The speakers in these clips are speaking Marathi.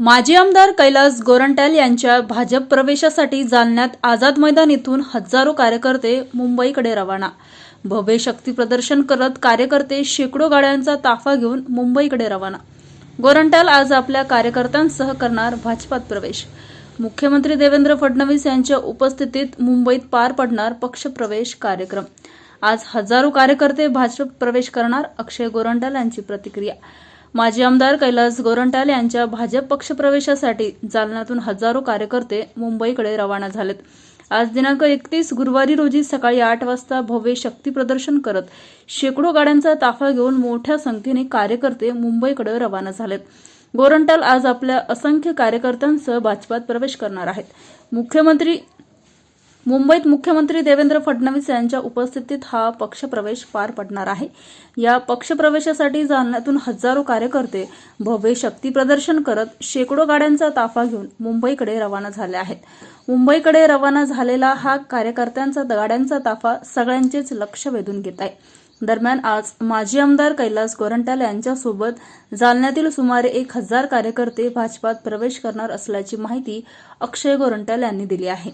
माजी आमदार कैलास गोरंट्याल यांच्या भाजप प्रवेशासाठी जालन्यात आझाद मैदान इथून हजारो कार्यकर्ते मुंबईकडे रवाना. भव्य शक्ती प्रदर्शन करत कार्यकर्ते शेकडो गाड्यांचा ताफा घेऊन मुंबईकडे रवाना. गोरंट्याल आज आपल्या कार्यकर्त्यांसह करणार भाजपात प्रवेश. मुख्यमंत्री देवेंद्र फडणवीस यांच्या उपस्थितीत मुंबईत पार पडणार पक्षप्रवेश कार्यक्रम. आज हजारो कार्यकर्ते भाजप प्रवेश करणार अक्षय गोरंट्याल यांची प्रतिक्रिया. माजी आमदार कैलास गोरंट्याल यांच्या भाजप पक्षप्रवेशासाठी जालन्यातून हजारो कार्यकर्ते मुंबईकडे रवाना झालेत. आज दिनांक एकतीस गुरुवारी रोजी सकाळी आठ वाजता भव्य शक्ती प्रदर्शन करत शेकडो गाड्यांचा ताफा घेऊन मोठ्या संख्येने कार्यकर्ते मुंबईकडे रवाना झालेत. गोरंटाल आज आपल्या असंख्य कार्यकर्त्यांसह भाजपात प्रवेश करणार आहेत. मुख्यमंत्री मुंबईत मुख्यमंत्री देवेंद्र फडणवीस यांच्या उपस्थितीत हा पक्षप्रवेश पार पडणार आहे. या पक्षप्रवेशासाठी जालन्यातून हजारो कार्यकर्ते भव्य शक्ती प्रदर्शन करत शेकडो गाड्यांचा ताफा घेऊन मुंबईकडे रवाना झाले आहेत. मुंबईकडे रवाना झालेला हा कार्यकर्त्यांचा गाड्यांचा ताफा सगळ्यांचेच लक्ष वेधून घेत आहे. दरम्यान आज माजी आमदार कैलास गोरंट्याल यांच्यासोबत जालन्यातील सुमारे एक हजार कार्यकर्ते भाजपात प्रवेश करणार असल्याची माहिती अक्षय गोरंट्याल यांनी दिली आहे.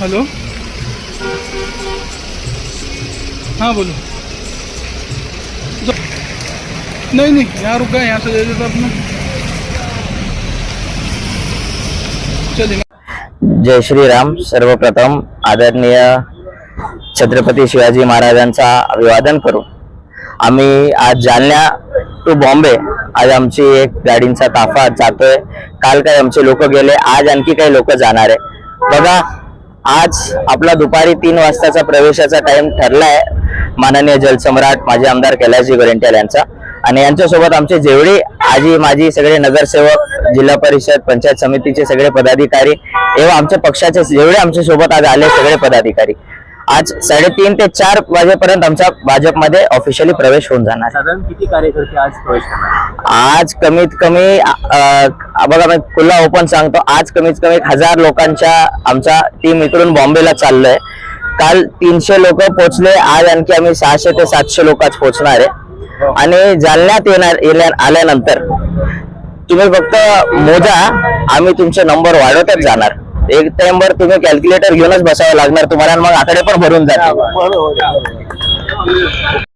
हॅलो. हां बोलो. नहीं नहीं यहाँ रुका है यहाँ से दे देता अपना चलिए जय श्रीराम सर्वप्रथम आदरणीय छत्रपती शिवाजी महाराजांचा अभिवादन करू. आम्ही आज जालन्या टू बॉम्बे आज आमची एक गाडींचा ताफा जातोय. काल काही आमचे लोक गेले आज आणखी काही लोक जाणार आहे. बघा आज आपला दुपारी तीन वाजताचा प्रवेशाचा टाइम ठरलाय. माननीय जलसम्राट माजी आमदार कैलासजी गोरेंट्याल यांचा. आणि यांच्यासोबत आमचे जेवढे आजी माजी सगळे नगरसेवक जिल्हा परिषद पंचायत समितीचे सगळे पदाधिकारी एवं आमच्या पक्षाचे जेवढे आमच्यासोबत आज आले सगळे पदाधिकारी. आज साडेतीन ते चार वाजेपर्यंत आमचा भाजपमध्ये ऑफिशियली प्रवेश होऊन जाणार. साधारण किती कार्यकर्ते आज प्रवेश करणार? आज कमीत कमी बघा मी खुला ओपन सांगतो. आज कमीत कमी एक हजार लोकांच्या आमचा टीम इकडून बॉम्बेला चाललोय. काल तीनशे लोक पोहोचले. आज आणखी आम्ही सहाशे ते सातशे लोक आज पोहोचणार आहे. आणि जालन्यात येणार येण्या- आल्यानंतर तुम्ही फक्त मोजा. आम्ही तुमचे नंबर वाढवतच जाणार. एक टाइमवर तुम्ही कॅल्क्युलेटर घेऊनच बसावं लागणार तुम्हाला मग आकडे पण भरून जाणार